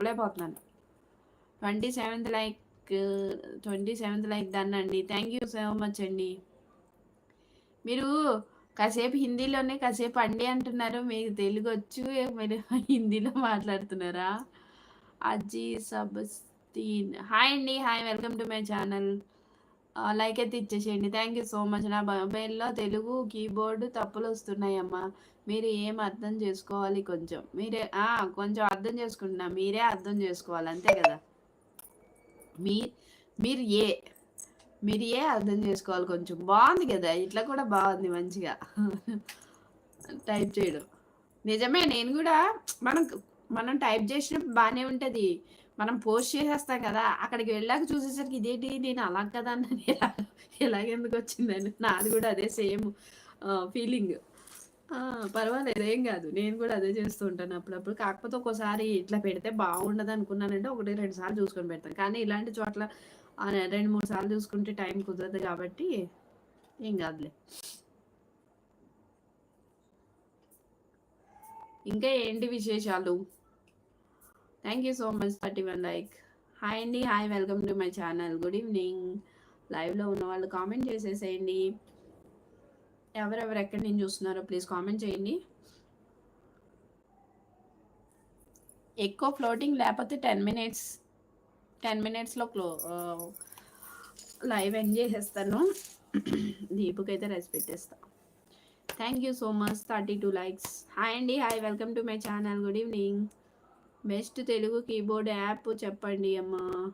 పోతున్నాను twenty seventh like twenty seventh like దాన్ని అండి. థ్యాంక్ యూ సో మచ్ అండి. మీరు కాసేపు హిందీలోనే కాసేపు అండి అంటున్నారు. మీకు తెలుగు వచ్చు మీరు హిందీలో మాట్లాడుతున్నారా? అజ్జీ సబస్తీన్. హాయ్ అండి hi welcome to my channel. Like అయితే ఇచ్చేసేయండి. థ్యాంక్ యూ సో మచ్ నా మొబైల్లో తెలుగు కీబోర్డు తప్పులు వస్తున్నాయమ్మా. మీరు ఏం అర్థం చేసుకోవాలి కొంచెం. మీరే కొంచెం అర్థం చేసుకుంటున్నా. మీరే అర్థం చేసుకోవాలి. అంతే కదా? మీ మీరు ఏ మీరు ఏ అర్థం చేసుకోవాలి కొంచెం. బాగుంది కదా? ఇట్లా కూడా బాగుంది మంచిగా. టైప్ చేయడం. నిజమే నేను కూడా మనం మనం టైప్ చేసినప్పుడు బాగానే ఉంటుంది. మనం పోస్ట్ చేసేస్తాం కదా అక్కడికి వెళ్ళాక చూసేసరికి ఇదేంటి నేను అలా కదా అన్నది ఎలాగెందుకు వచ్చిందని. నాది కూడా అదే సేమ్ ఫీలింగ్ పర్వాలేదు ఏం కాదు. నేను కూడా అదే చేస్తూ ఉంటాను అప్పుడప్పుడు. కాకపోతే ఒక్కోసారి ఇట్లా పెడితే బాగుండదు అనుకున్నానంటే ఒకటి రెండు సార్లు చూసుకొని పెడతాను. కానీ ఇలాంటి చోట్ల రెండు మూడు సార్లు చూసుకుంటే టైం కుదరదు కాబట్టి ఏం కాదులే. ఇంకా ఏంటి విశేషాలు? Thank you so much thirty one like hi అండి hi welcome to my channel good evening లైవ్లో ఉన్న వాళ్ళు కామెంట్ చేసేసేయండి. ఎవరెవరు ఎక్కడి నుంచి చూస్తున్నారో ప్లీజ్ కామెంట్ చేయండి. ఎక్కువ ఫ్లోటింగ్ లేకపోతే టెన్ మినిట్స్ టెన్ మినిట్స్లో క్లో లైవ్ ఎండ్ చేసేస్తాను. దీపుకి అయితే రెస్ట్ పెట్టేస్తా. Thank you so much thirty two likes hi అండి hi welcome to my channel good evening best Telugu keyboard app చెప్పండి అమ్మా.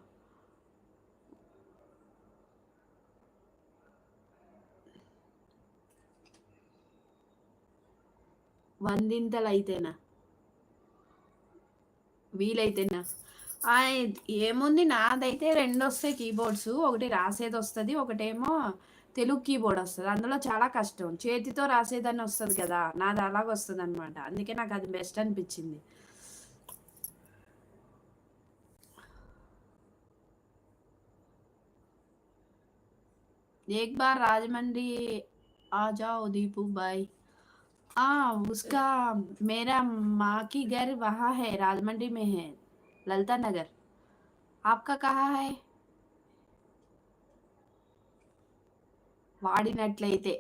వందింతలు అయితేనా వీలైతేనా? ఆ, ఏముంది? నాదైతే రెండు వస్తాయి కీబోర్డ్స్. ఒకటి రాసేది వస్తుంది ఒకటేమో తెలుగు కీబోర్డ్ వస్తుంది. అందులో చాలా కష్టం. చేతితో రాసేదని వస్తుంది కదా నాది అలాగ వస్తుంది అనమాట అందుకే నాకు అది బెస్ట్ అనిపించింది. एक बार राजमंड्री आ जाओ दीपू भाई हाँ उसका मेरा माँ की घर वहाँ है राजमंड्री में है ललिता नगर आपका कहाँ है వాడినట్లయితే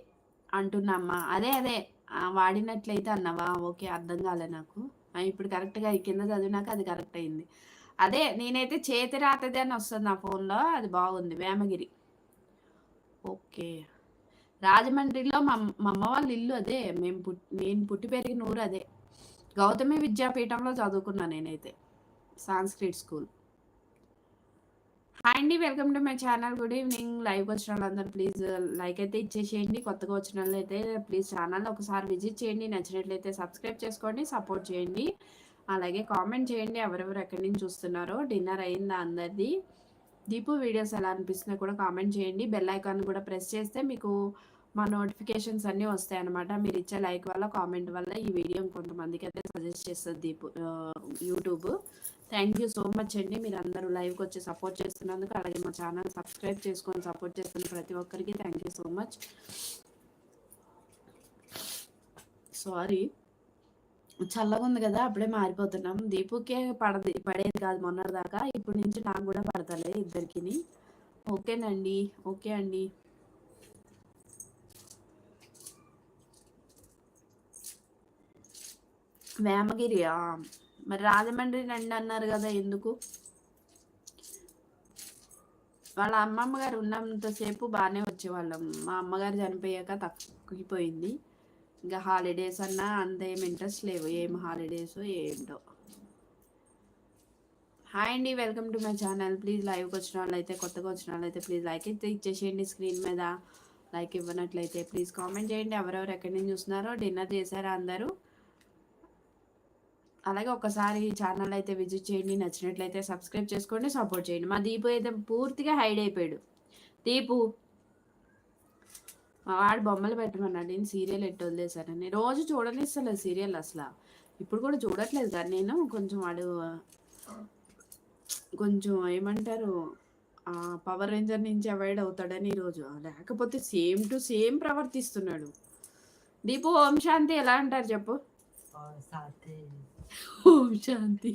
అంటున్నామ్మా అదే అదే ఆ, వాడినట్లయితే అన్నావా ఓకే అర్థం కాలే నాకు ఆ, ఇప్పుడు కరెక్ట్గా ఈ కింద చదివినాక అది కరెక్ట్ అయింది అదే నేనైతే చేతి రాతది అని వస్తుంది నా ఫోన్లో అది బాగుంది వేమగిరి ఓకే. రాజమండ్రిలో మా మా అమ్మ వాళ్ళ ఇల్లు అదే. మేము పుట్టి నేను పుట్టి పెరిగిన ఊరు అదే. గౌతమి విద్యాపీఠంలో చదువుకున్నా నేనైతే. Sanskrit school. హాయ్ అండి welcome to my channel. Good evening. లైవ్కి వచ్చిన వాళ్ళందరూ ప్లీజ్ లైక్ అయితే ఇచ్చేసేయండి. కొత్తగా వచ్చిన వాళ్ళు అయితే ప్లీజ్ ఛానల్ ఒకసారి విజిట్ చేయండి. నచ్చినట్లయితే సబ్స్క్రైబ్ చేసుకోండి సపోర్ట్ చేయండి. అలాగే కామెంట్ చేయండి. ఎవరెవరు ఎక్కడి నుంచి చూస్తున్నారో. డిన్నర్ అయిందా అందరిది? దీపు వీడియోస్ ఎలా అనిపిస్తున్నాయి కూడా కామెంట్ చేయండి. బెల్ ఐకాన్ కూడా ప్రెస్ చేస్తే మీకు మా నోటిఫికేషన్స్ అన్నీ వస్తాయి అనమాట మీరు ఇచ్చే లైక్ వల్ల కామెంట్ వల్ల ఈ వీడియో కొంతమందికి అయితే సజెస్ట్ చేస్తుంది Deepu YouTube. Thank you so much అండి. మీరు అందరూ లైవ్కి వచ్చి సపోర్ట్ చేస్తున్నందుకు అలాగే మా ఛానల్ సబ్స్క్రైబ్ చేసుకొని సపోర్ట్ చేస్తున్న ప్రతి ఒక్కరికి thank you so much. Sorry. చల్లగా ఉంది కదా అప్పుడే మారిపోతున్నాం. దీపుకే పడది పడేది కాదు మొన్నటిదాకా. ఇప్పుడు నుంచి నాకు కూడా పడతలే ఇద్దరికి ఓకేనండి ఓకే అండి. వేమగిరి మరి రాజమండ్రి రండి అన్నారు కదా ఎందుకు? వాళ్ళ అమ్మమ్మ గారు ఉన్నంతసేపు బాగానే వచ్చేవాళ్ళం. మా అమ్మగారు చనిపోయాక తగ్గిపోయింది ఇంకా హాలిడేస్ అన్నా అంత ఏం ఇంట్రెస్ట్ లేవు. ఏం హాలిడేస్ ఏంటో. హాయ్ అండి welcome to my channel please లైవ్కి వచ్చిన వాళ్ళైతే కొత్తగా వచ్చిన వాళ్ళైతే ప్లీజ్ లైక్ అయితే ఇచ్చేసేయండి స్క్రీన్ మీద. లైక్ ఇవ్వనట్లయితే ప్లీజ్ కామెంట్ చేయండి. ఎవరెవరు ఎక్కడి నుంచి చూస్తున్నారో డిన్నర్ చేశారా అందరూ? అలాగే ఒకసారి ఛానల్ అయితే విజిట్ చేయండి. నచ్చినట్లయితే సబ్స్క్రైబ్ చేసుకోండి సపోర్ట్ చేయండి. మా దీపు అయితే పూర్తిగా హైడ్ అయిపోయాడు. దీపు మా వాడు బొమ్మలు పెట్టమన్నాడు నేను సీరియల్ ఎట్టు వదిలేసానని రోజు చూడనిస్తలేదు సీరియల్ అసలు. ఇప్పుడు కూడా చూడట్లేదు కానీ నేను కొంచెం వాడు కొంచెం ఏమంటారు పవర్ రేంజర్ నుంచి అవాయిడ్ అవుతాడని ఈరోజు లేకపోతే సేమ్ టు సేమ్ ప్రవర్తిస్తున్నాడు. దీపు ఓం శాంతి ఎలా అంటారు చెప్పు? ఓం శాంతి.